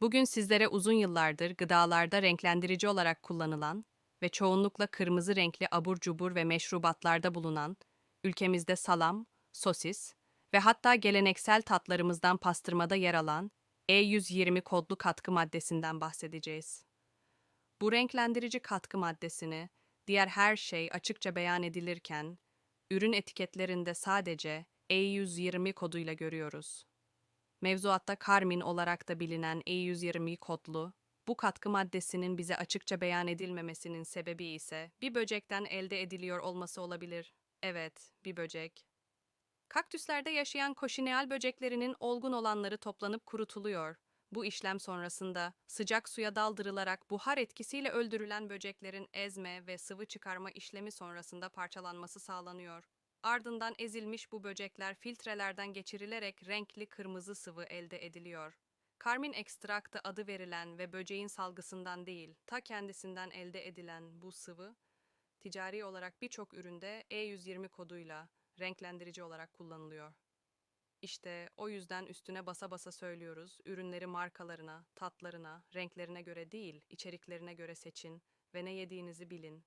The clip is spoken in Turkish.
Bugün sizlere uzun yıllardır gıdalarda renklendirici olarak kullanılan ve çoğunlukla kırmızı renkli abur cubur ve meşrubatlarda bulunan, ülkemizde salam, sosis ve hatta geleneksel tatlarımızdan pastırmada yer alan E120 kodlu katkı maddesinden bahsedeceğiz. Bu renklendirici katkı maddesini diğer her şey açıkça beyan edilirken, ürün etiketlerinde sadece E120 koduyla görüyoruz. Mevzuatta karmin olarak da bilinen E120 kodlu, bu katkı maddesinin bize açıkça beyan edilmemesinin sebebi ise bir böcekten elde ediliyor olması olabilir. Evet, bir böcek. Kaktüslerde yaşayan koşineal böceklerinin olgun olanları toplanıp kurutuluyor. Bu işlem sonrasında sıcak suya daldırılarak buhar etkisiyle öldürülen böceklerin ezme ve sıvı çıkarma işlemi sonrasında parçalanması sağlanıyor. Ardından ezilmiş bu böcekler filtrelerden geçirilerek renkli kırmızı sıvı elde ediliyor. Karmin ekstraktı adı verilen ve böceğin salgısından değil, ta kendisinden elde edilen bu sıvı, ticari olarak birçok üründe E120 koduyla renklendirici olarak kullanılıyor. İşte o yüzden üstüne basa basa söylüyoruz, ürünleri markalarına, tatlarına, renklerine göre değil, içeriklerine göre seçin ve ne yediğinizi bilin.